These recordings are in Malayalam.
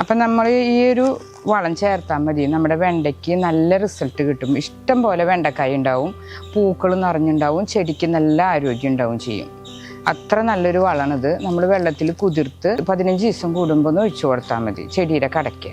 അപ്പം നമ്മൾ ഈ ഒരു വളം ചേർത്താൽ മതി. നമ്മുടെ വെണ്ടയ്ക്ക് നല്ല റിസൾട്ട് കിട്ടും. ഇഷ്ടം പോലെ വെണ്ടക്കായ ഉണ്ടാവും പൂക്കൾ നിറഞ്ഞുണ്ടാവും ചെടിക്ക് നല്ല ആരോഗ്യം ഉണ്ടാവും ചെയ്യും. അത്ര നല്ലൊരു വളമാണിത് നമ്മൾ വെള്ളത്തിൽ കുതിർത്ത് പതിനഞ്ച് ദിവസം കൂടുമ്പോൾ ഒന്ന് ഒഴിച്ചു കൊടുത്താൽ മതി. ചെടിയുടെ കടയ്ക്ക്.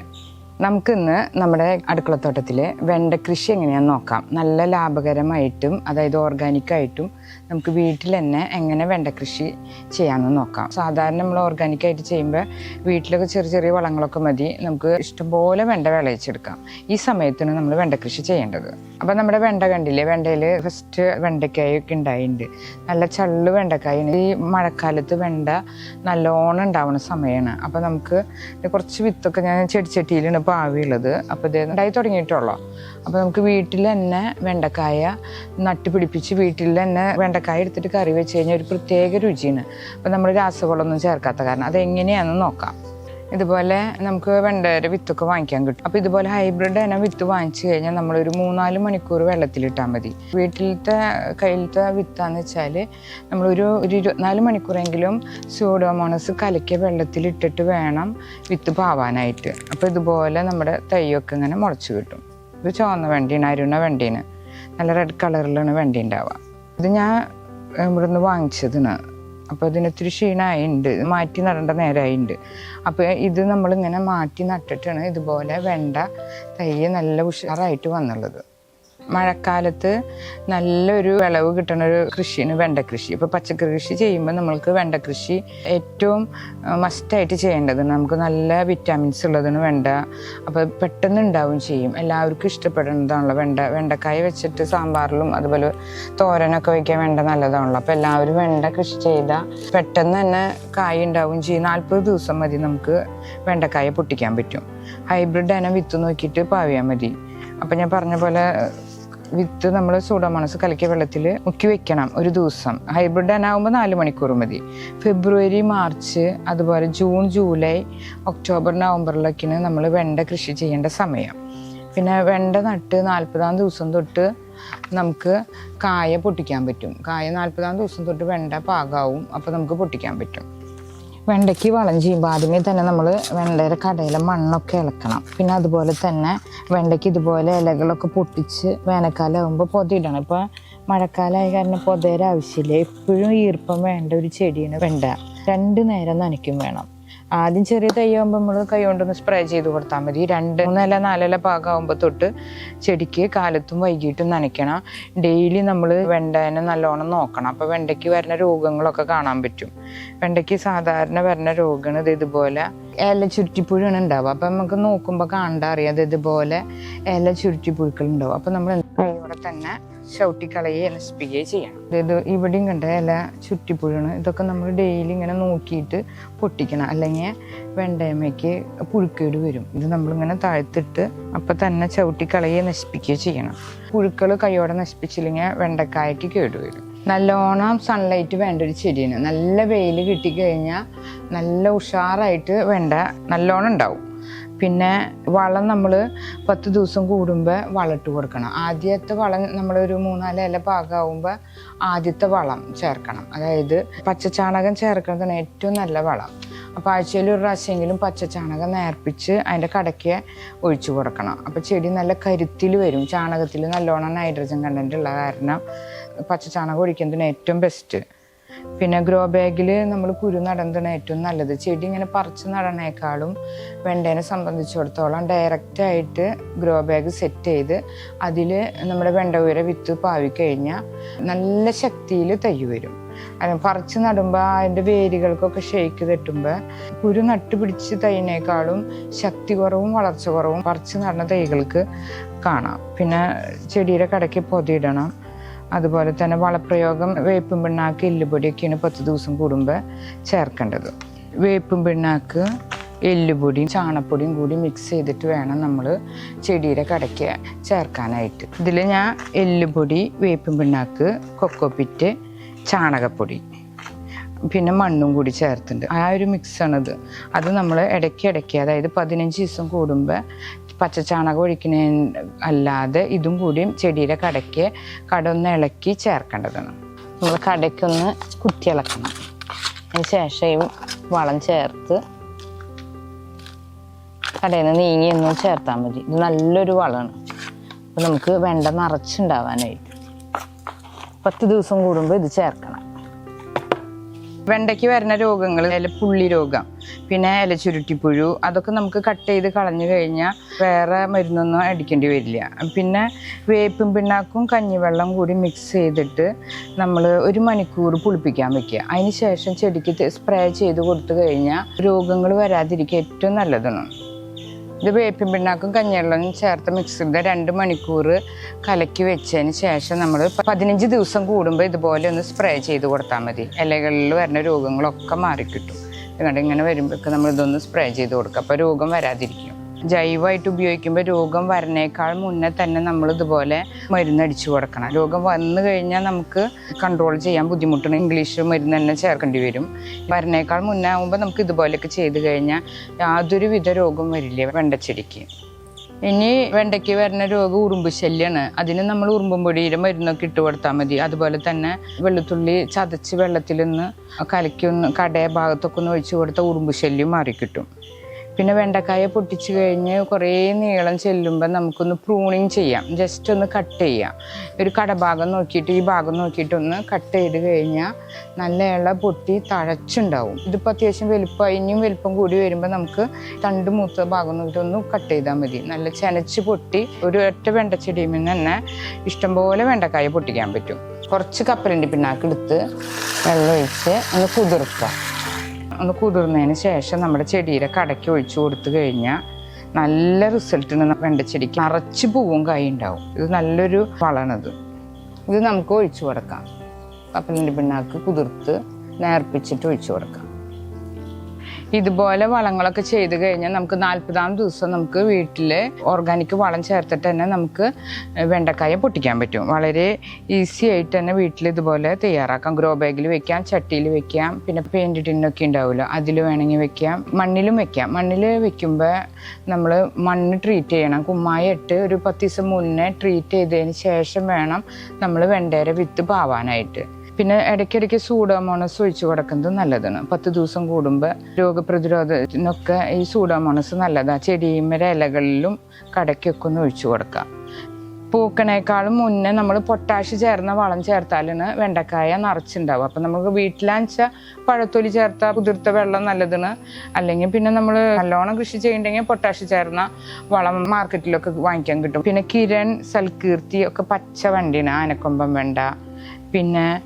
നമുക്കിന്ന് നമ്മുടെ അടുക്കളത്തോട്ടത്തിലെ വെണ്ട കൃഷി എങ്ങനെയാന്ന് നോക്കാം. നല്ല ലാഭകരമായിട്ടും അതായത് ഓർഗാനിക്കായിട്ടും നമുക്ക് വീട്ടിൽ തന്നെ എങ്ങനെ വെണ്ട കൃഷി ചെയ്യാമെന്ന് നോക്കാം. സാധാരണ നമ്മൾ ഓർഗാനിക്കായിട്ട് ചെയ്യുമ്പോൾ വീട്ടിലൊക്കെ ചെറിയ ചെറിയ വളങ്ങളൊക്കെ മതി നമുക്ക് ഇഷ്ടംപോലെ വെണ്ട വിളയിച്ചെടുക്കാം. ഈ സമയത്താണ് നമ്മൾ വെണ്ട കൃഷി ചെയ്യേണ്ടത്. അപ്പം നമ്മുടെ വെണ്ട കണ്ടില്ലേ വെണ്ടയിൽ ഫസ്റ്റ് വെണ്ടയ്ക്കായൊക്കെ ഉണ്ടായിട്ടുണ്ട് നല്ല ചള്ള് വെണ്ടക്കായ ഈ മഴക്കാലത്ത് വെണ്ട നല്ലോണം ഉണ്ടാവുന്ന സമയമാണ് അപ്പം നമുക്ക് കുറച്ച് വിത്തൊക്കെ ഞാൻ ചെടിച്ചട്ടിയിലാണ് പാവിയുള്ളത്. അപ്പോൾ ഇത് ഉണ്ടായി തുടങ്ങിയിട്ടുള്ളൂ. അപ്പോൾ നമുക്ക് വീട്ടിൽ തന്നെ വെണ്ടക്കായ നട്ടുപിടിപ്പിച്ച് വീട്ടിൽ തന്നെ വെണ്ടക്കായ എടുത്തിട്ട് കറി വെച്ച് കഴിഞ്ഞാൽ ഒരു പ്രത്യേക രുചിയാണ്. അപ്പോൾ നമ്മൾ രാസവളമൊന്നും ചേർക്കാത്ത കാരണം. അതെങ്ങനെയാണെന്ന് നോക്കാം. ഇതുപോലെ നമുക്ക് വെണ്ടയുടെ വിത്തൊക്കെ വാങ്ങിക്കാൻ കിട്ടും. അപ്പോൾ ഇതുപോലെ ഹൈബ്രിഡ് ഇനം വിത്ത് വാങ്ങിച്ചു കഴിഞ്ഞാൽ നമ്മളൊരു മൂന്നാൽ മണിക്കൂർ വെള്ളത്തിലിട്ടാൽ മതി. വീട്ടിലത്തെ കയ്യിലത്തെ വിത്താന്ന് വെച്ചാൽ നമ്മളൊരു ഒരു ഇരുപത്തിനാല് മണിക്കൂറെങ്കിലും സ്യൂഡോമോണസ് കലക്കിയ വെള്ളത്തിലിട്ടിട്ട് വേണം വിത്ത് പാവാനായിട്ട്. അപ്പോൾ ഇതുപോലെ നമ്മുടെ തൈയൊക്കെ ഇങ്ങനെ മുളച്ച് കിട്ടും. ഇത് ചുവന്ന വെണ്ടിയാണ് അരുണ വെണ്ടീന്. നല്ല റെഡ് കളറിലാണ് വെണ്ടി ഉണ്ടാവുക. ഇത് ഞാൻ ഇവിടുന്ന് വാങ്ങിച്ചതിന് അപ്പോൾ ഇതിനൊത്തിരി ക്ഷീണമായിട്ടുണ്ട് മാറ്റി നടേണ്ട നേരമായിട്ടുണ്ട് അപ്പോൾ ഇത് നമ്മളിങ്ങനെ മാറ്റി നട്ടിട്ടാണ് ഇതുപോലെ വെണ്ട തൈ നല്ല ഉഷാറായിട്ട് വന്നുള്ളത്. മഴക്കാലത്ത് നല്ലൊരു വിളവ് കിട്ടുന്ന ഒരു കൃഷിയാണ് വെണ്ട കൃഷി ഇപ്പോൾ പച്ചക്കറി കൃഷി ചെയ്യുമ്പോൾ നമ്മൾക്ക് വെണ്ട കൃഷി ഏറ്റവും മസ്റ്റായിട്ട് ചെയ്യേണ്ടത് നമുക്ക് നല്ല വിറ്റാമിൻസ് ഉള്ളതാണ് വെണ്ട അപ്പോൾ പെട്ടെന്ന് ഉണ്ടാവും ചെയ്യും. എല്ലാവർക്കും ഇഷ്ടപ്പെടുന്നതാണല്ലോ വെണ്ട വെണ്ടക്കായ വെച്ചിട്ട് സാമ്പാറിലും അതുപോലെ തോരനൊക്കെ വയ്ക്കാൻ വെണ്ട നല്ലതാണല്ലോ. അപ്പോൾ എല്ലാവരും വെണ്ട കൃഷി ചെയ്താൽ പെട്ടെന്ന് തന്നെ കായ ഉണ്ടാവും ചെയ്യും. നാൽപ്പത് ദിവസം മതി നമുക്ക് വെണ്ടക്കായ പൊട്ടിക്കാൻ പറ്റും. ഹൈബ്രിഡ് ഇനം വിത്ത് നോക്കിയിട്ട് പാവിയാൽ മതി. അപ്പം ഞാൻ പറഞ്ഞ പോലെ വിത്ത് നമ്മൾ സൂഡോമോണസ് കലക്കിയ വെള്ളത്തിൽ മുക്കി വെക്കണം ഒരു ദിവസം. ഹൈബ്രിഡ് ആകുമ്പോൾ നാല് മണിക്കൂർ മതി. ഫെബ്രുവരി മാർച്ച് അതുപോലെ ജൂൺ ജൂലൈ ഒക്ടോബർ നവംബറിലൊക്കെയാണ് നമ്മൾ വെണ്ട കൃഷി ചെയ്യേണ്ട സമയം. പിന്നെ വെണ്ട നട്ട് നാൽപ്പതാം ദിവസം തൊട്ട് നമുക്ക് കായ പൊട്ടിക്കാൻ പറ്റും. കായ നാൽപ്പതാം ദിവസം തൊട്ട് വെണ്ട പാകാവും. അപ്പോൾ നമുക്ക് പൊട്ടിക്കാൻ പറ്റും. വെണ്ടയ്ക്ക് വളം ചെയ്യുമ്പോൾ ആദ്യമേ തന്നെ നമ്മൾ വെണ്ടയുടെ കടയിലെ മണ്ണൊക്കെ ഇളക്കണം. പിന്നെ അതുപോലെ തന്നെ വെണ്ടയ്ക്ക് ഇതുപോലെ ഇലകളൊക്കെ പൊട്ടിച്ച് വേനൽക്കാലം ആകുമ്പോൾ പൊതിയിടണം. ഇപ്പോൾ മഴക്കാലമായ കാരണം പൊതയുടെ ആവശ്യമില്ല. എപ്പോഴും ഈർപ്പം വേണ്ട ഒരു ചെടിയാണ് വെണ്ട. രണ്ട് നേരം നനയ്ക്കും വേണം. ആദ്യം ചെറിയ തൈയാകുമ്പോൾ നമ്മൾ കൈ കൊണ്ടൊന്ന് സ്പ്രേ ചെയ്ത് കൊടുത്താൽ മതി. രണ്ട് മൂന്നല നാലല പാകമാകുമ്പോൾ തൊട്ട് ചെടിക്ക് കാലത്തും വൈകിട്ടും നനയ്ക്കണം. ഡെയിലി നമ്മൾ വെണ്ടേനെ നല്ലോണം നോക്കണം. അപ്പോൾ വെണ്ടയ്ക്ക് വരുന്ന രോഗങ്ങളൊക്കെ കാണാൻ പറ്റും. വെണ്ടയ്ക്ക് സാധാരണ വരുന്ന രോഗമാണ് ഇത് ഇതുപോലെ ഇല ചുരുട്ടിപ്പുഴാണ് ഉണ്ടാവുക. അപ്പം നമുക്ക് നോക്കുമ്പോൾ കാണണ്ട അറിയാം ഇത് ഇതുപോലെ ഇല ചുരുട്ടിപ്പുഴുക്കൾ ഉണ്ടാവും അപ്പം നമ്മൾ കൈയോടെ തന്നെ ചവിട്ടിക്കളയുകയോ നശിപ്പിക്കുകയും ചെയ്യണം ഇത് ഇവിടെയും കണ്ട ഇല ചുറ്റിപ്പുഴണ്. ഇതൊക്കെ നമ്മൾ ഡെയിലി ഇങ്ങനെ നോക്കിയിട്ട് പൊട്ടിക്കണം. അല്ലെങ്കിൽ വെണ്ടയമ്മയ്ക്ക് പുഴുക്കേട് വരും. ഇത് നമ്മളിങ്ങനെ താഴ്ത്തിട്ട് അപ്പം തന്നെ ചവിട്ടിക്കളയെ നശിപ്പിക്കുകയോ ചെയ്യണം. പുഴുക്കൾ കൈയോടെ നശിപ്പിച്ചില്ലെങ്കിൽ വെണ്ടക്കായ്ക്ക് കേടുവരും നല്ലോണം സൺലൈറ്റ് വേണ്ട ഒരു ചെടിയാണ്. നല്ല വെയിൽ കിട്ടിക്കഴിഞ്ഞാൽ നല്ല ഉഷാറായിട്ട് വേണ്ട നല്ലോണം ഉണ്ടാവും. പിന്നെ വളം നമ്മൾ പത്ത് ദിവസം കൂടുമ്പോൾ വളമിട്ട് കൊടുക്കണം. ആദ്യത്തെ വളം നമ്മളൊരു മൂന്നാൽ ഇല പാകമാകുമ്പോൾ ആദ്യത്തെ വളം ചേർക്കണം. അതായത് പച്ചച്ചാണകം ചേർക്കുന്നതാണ് ഏറ്റവും നല്ല വളം. അപ്പോൾ ആഴ്ചയിൽ ഒരു പ്രാവശ്യമെങ്കിലും പച്ചച്ചാണകം നേർപ്പിച്ച് അതിന്റെ കടയ്ക്ക് ഒഴിച്ചു കൊടുക്കണം. അപ്പോൾ ചെടി നല്ല കരുത്തിൽ വരും. ചാണകത്തിൽ നല്ലോണം നൈട്രജൻ കണ്ടന്റ് ഉള്ള കാരണം പച്ചച്ചാണകം ഒഴിക്കുന്നതിന് ഏറ്റവും ബെസ്റ്റ് പിന്നെ ഗ്രോ ബാഗിൽ നമ്മൾ കുരു നടന്നതാണ് ഏറ്റവും നല്ലത്. ചെടി ഇങ്ങനെ പറിച്ച് നടണേക്കാളും വെണ്ടേനെ സംബന്ധിച്ചിടത്തോളം ഡയറക്റ്റായിട്ട് ഗ്രോ ബാഗ് സെറ്റ് ചെയ്ത് അതിൽ നമ്മുടെ വെണ്ട ഉയര വിത്ത് പാവിക്കഴിഞ്ഞാൽ നല്ല ശക്തിയിൽ തൈ വരും. പറിച്ച് നടുമ്പോൾ അതിന്റെ വേരുകൾക്കൊക്കെ ഷെയ്ക്ക് തട്ടുമ്പോൾ കുരു നട്ട് പിടിച്ച് തൈനേക്കാളും ശക്തി കുറവും വളർച്ച കുറവും പറിച്ച് നടന്ന തൈകൾക്ക് കാണാം. പിന്നെ ചെടിയുടെ കടയ്ക്ക് പൊതിയിടണം. അതുപോലെ തന്നെ വളപ്രയോഗം വേപ്പും പിണ്ണാക്ക് എല്ലുപൊടിയൊക്കെയാണ് പത്ത് ദിവസം കൂടുമ്പോൾ ചേർക്കേണ്ടത്. വേപ്പും പിണ്ണാക്ക് എല്ലുപൊടിയും ചാണപ്പൊടിയും കൂടി മിക്സ് ചെയ്തിട്ട് വേണം നമ്മൾ ചെടിയുടെ കടയ്ക്ക് ചേർക്കാനായിട്ട്. ഇതിൽ ഞാൻ എല്ലുപൊടി വേപ്പും പിണ്ണാക്ക് കൊക്കോപ്പിറ്റ് ചാണകപ്പൊടി പിന്നെ മണ്ണും കൂടി ചേർത്തിട്ടുണ്ട്. ആ ഒരു മിക്സാണിത് അത് നമ്മൾ ഇടയ്ക്ക് ഇടയ്ക്ക് അതായത് പതിനഞ്ച് ദിവസം കൂടുമ്പോൾ പച്ചച്ചാണകം ഒഴിക്കുന്ന അല്ലാതെ ഇതും കൂടിയും ചെടിയുടെ കടയ്ക്ക് കട ഒന്ന് ഇളക്കി ചേർക്കേണ്ടതാണ്. നമ്മൾ കടയ്ക്കൊന്ന് കുത്തി ഇളക്കണം. അതിന് ശേഷം ഈ വളം ചേർത്ത് കടയിൽ നിന്ന് നീങ്ങി ഒന്നും ചേർത്താൽ മതി. ഇത് നല്ലൊരു വളമാണ് അപ്പം നമുക്ക് വെണ്ട നിറച്ചുണ്ടാവാനായിട്ട്. പത്ത് ദിവസം കൂടുമ്പോൾ ഇത് ചേർക്കണം. വെണ്ടയ്ക്ക് വരുന്ന രോഗങ്ങൾ ഇല പുള്ളി രോഗം പിന്നെ ഇല ചുരുട്ടിപ്പുഴു അതൊക്കെ നമുക്ക് കട്ട് ചെയ്ത് കളഞ്ഞു കഴിഞ്ഞാൽ വേറെ മരുന്നൊന്നും അടിക്കേണ്ടി വരില്ല. പിന്നെ വേപ്പും പിണ്ണാക്കും കഞ്ഞിവെള്ളം കൂടി മിക്സ് ചെയ്തിട്ട് നമ്മൾ ഒരു മണിക്കൂർ പുളിപ്പിക്കാൻ വെക്കുക. അതിന് ശേഷം ചെടിക്ക് സ്പ്രേ ചെയ്ത് കൊടുത്തു കഴിഞ്ഞാൽ രോഗങ്ങൾ വരാതിരിക്കുക ഏറ്റവും നല്ലതാണ്. ഇത് വേപ്പിൻ പിണ്ണാക്കും കഞ്ഞിവെള്ളം ചേർത്ത് മിക്സ് ചെയ്ത് രണ്ട് മണിക്കൂർ കലക്കി വെച്ചതിന് ശേഷം നമ്മൾ പതിനഞ്ച് ദിവസം കൂടുമ്പോൾ ഇതുപോലെ ഒന്ന് സ്പ്രേ ചെയ്ത് കൊടുത്താൽ മതി. ഇലകളിൽ വരുന്ന രോഗങ്ങളൊക്കെ മാറിക്കിട്ടും. എന്നിട്ട് ഇങ്ങനെ വരുമ്പോഴൊക്കെ നമ്മൾ ഇതൊന്ന് സ്പ്രേ ചെയ്ത് കൊടുക്കുക. അപ്പോൾ രോഗം വരാതിരിക്കും. ജൈവമായിട്ട് ഉപയോഗിക്കുമ്പോൾ രോഗം വരണേക്കാൾ മുന്നേ തന്നെ നമ്മൾ ഇതുപോലെ മരുന്നടിച്ചു കൊടുക്കണം. രോഗം വന്നു കഴിഞ്ഞാൽ നമുക്ക് കൺട്രോൾ ചെയ്യാൻ ബുദ്ധിമുട്ടാണ്. ഇംഗ്ലീഷ് മരുന്ന് തന്നെ ചേർക്കേണ്ടി വരും. വരണേക്കാൾ മുന്നേ ആകുമ്പോൾ നമുക്ക് ഇതുപോലെയൊക്കെ ചെയ്ത് കഴിഞ്ഞാൽ യാതൊരു വിധ രോഗം വരില്ല വെണ്ടച്ചെടിക്ക്. ഇനി വെണ്ടയ്ക്ക് വരുന്ന രോഗം ഉറുമ്പ് ശല്യമാണ് അതിന് നമ്മൾ ഉറുമ്പും പൊടിയുടെ മരുന്നൊക്കെ ഇട്ട് കൊടുത്താൽ മതി. അതുപോലെ തന്നെ വെളുത്തുള്ളി ചതച്ച് വെള്ളത്തിൽ നിന്ന് കലക്കി ഒന്ന് കടയ ഭാഗത്തൊക്കെ ഒന്ന് ഒഴിച്ചു കൊടുത്താൽ ഉറുമ്പ് ശല്യം മാറിക്കിട്ടും. പിന്നെ വെണ്ടക്കായ പൊട്ടിച്ച് കഴിഞ്ഞ് കുറേ നീളം ചെല്ലുമ്പോൾ നമുക്കൊന്ന് പ്രൂണിങ് ചെയ്യാം. ജസ്റ്റ് ഒന്ന് കട്ട് ചെയ്യാം. ഒരു കടഭാഗം നോക്കിയിട്ട് ഈ ഭാഗം നോക്കിയിട്ടൊന്ന് കട്ട് ചെയ്ത് കഴിഞ്ഞാൽ നല്ല ഇള പൊട്ടി തഴച്ചുണ്ടാവും. ഇതിപ്പോൾ അത്യാവശ്യം വലുപ്പം ഇനിയും വലുപ്പം കൂടി വരുമ്പോൾ നമുക്ക് തണ്ട് മൂത്ത ഭാഗം നോക്കിയിട്ട് ഒന്ന് കട്ട് ചെയ്താൽ മതി. നല്ല ചെനച്ച് പൊട്ടി ഒരു ഒറ്റ വെണ്ടച്ചെടിയിൽ നിന്ന് തന്നെ ഇഷ്ടംപോലെ വെണ്ടക്കായ പൊട്ടിക്കാൻ പറ്റും. കുറച്ച് കപ്പലണ്ടി പിണ്ണാക്ക് എടുത്ത് വെള്ളം ഒഴിച്ച് ഒന്ന് കുതിർക്കുക ഒന്ന് കുതിർന്നതിന് ശേഷം നമ്മുടെ ചെടിയുടെ കടയ്ക്ക് ഒഴിച്ചു കൊടുത്തു കഴിഞ്ഞാൽ നല്ല റിസൾട്ട് വെണ്ട വെണ്ടച്ചെടിക്ക് നിറച്ച് പൂവും കൈ ഉണ്ടാവും. ഇത് നല്ലൊരു വളണത് ഇത് നമുക്ക് ഒഴിച്ചു കൊടുക്കാം. കപ്പലിന്റെ പിണ്ണാക്ക് കുതിർത്ത് നേർപ്പിച്ചിട്ട് ഒഴിച്ചു കൊടുക്കാം. ഇതുപോലെ വളങ്ങളൊക്കെ ചെയ്ത് കഴിഞ്ഞാൽ നമുക്ക് നാൽപ്പതാം ദിവസം നമുക്ക് വീട്ടിൽ ഓർഗാനിക് വളം ചേർത്തിട്ട് തന്നെ നമുക്ക് വെണ്ടക്കായ പൊട്ടിക്കാൻ പറ്റും. വളരെ ഈസി ആയിട്ട് തന്നെ വീട്ടിൽ ഇതുപോലെ തയ്യാറാക്കാം. ഗ്രോ ബാഗിൽ വെക്കാം ചട്ടിയിൽ വെക്കാം പിന്നെ പെയിന്റ് ടിന്നൊക്കെ ഉണ്ടാവുമല്ലോ അതിൽ വേണമെങ്കിൽ വെക്കാം. മണ്ണിലും വെക്കാം. മണ്ണിൽ വെക്കുമ്പോൾ നമ്മൾ മണ്ണ് ട്രീറ്റ് ചെയ്യണം. കുമ്മായ ഇട്ട് ഒരു പത്ത് ദിവസം മുന്നേ ട്രീറ്റ് ചെയ്തതിന് ശേഷം വേണം നമ്മൾ വെണ്ടേരെ വിത്ത് പാവാനായിട്ട്. പിന്നെ ഇടയ്ക്കിടയ്ക്ക് സൂഡോമോണസ് ഒഴിച്ചു കൊടുക്കുന്നത് നല്ലതാണ്. പത്ത് ദിവസം കൂടുമ്പോൾ രോഗപ്രതിരോധത്തിനൊക്കെ ഈ സൂഡോമോണസ് നല്ലതാണ് ചെടിയുമ്മര ഇലകളിലും കടയ്ക്കൊക്കെ ഒന്ന് ഒഴിച്ചു കൊടുക്കാം. പൂക്കണേക്കാളും മുന്നേ നമ്മൾ പൊട്ടാഷ് ചേർന്ന വളം ചേർത്താലാണ് വെണ്ടക്കായ നിറച്ചുണ്ടാവും അപ്പം നമുക്ക് വീട്ടിലാണെച്ചാൽ പഴത്തൊലി ചേർത്ത കുതിർത്ത വെള്ളം നല്ലതാണ്. അല്ലെങ്കിൽ പിന്നെ നമ്മൾ നല്ലോണം കൃഷി ചെയ്യണ്ടെങ്കിൽ പൊട്ടാഷ് ചേർന്ന വളം മാർക്കറ്റിലൊക്കെ വാങ്ങിക്കാൻ കിട്ടും. പിന്നെ കിരൺ സൽകീർത്തി ഒക്കെ പച്ച വണ്ടിയാണ്. ആനക്കൊമ്പൻ വെണ്ട പിന്നെ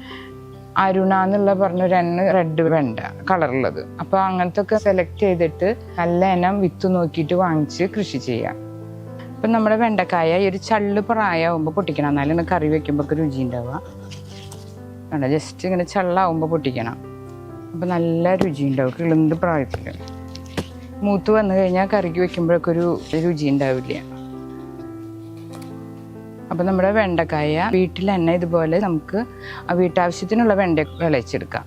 അരുണ എന്നുള്ള പറഞ്ഞൊരു എണ്ണ റെഡ് വെണ്ട കളറുള്ളത് അപ്പോൾ അങ്ങനത്തെ ഒക്കെ സെലക്ട് ചെയ്തിട്ട് നല്ല ഇനം വിത്ത് നോക്കിയിട്ട് വാങ്ങിച്ച് കൃഷി ചെയ്യാം. അപ്പൊ നമ്മുടെ വെണ്ടക്കായ ഈ ഒരു ചള്ള് പ്രായമാകുമ്പോൾ പൊട്ടിക്കണം. എന്നാലും കറി വെക്കുമ്പോൾ രുചി ഉണ്ടാവുക വേണ്ട ജസ്റ്റ് ഇങ്ങനെ ചള്ളാവുമ്പോൾ പൊട്ടിക്കണം. അപ്പോൾ നല്ല രുചി ഉണ്ടാവും കിളുന്ത് പ്രായത്തിൽ മൂത്ത് വന്നു കഴിഞ്ഞാൽ കറിക്ക് വെക്കുമ്പോഴൊക്കെ ഒരു രുചി ഉണ്ടാവില്ല അപ്പം നമ്മുടെ വെണ്ടക്കായ വീട്ടിൽ തന്നെ ഇതുപോലെ നമുക്ക് വീട്ടാവശ്യത്തിനുള്ള വെണ്ട വിളയിച്ചെടുക്കാം.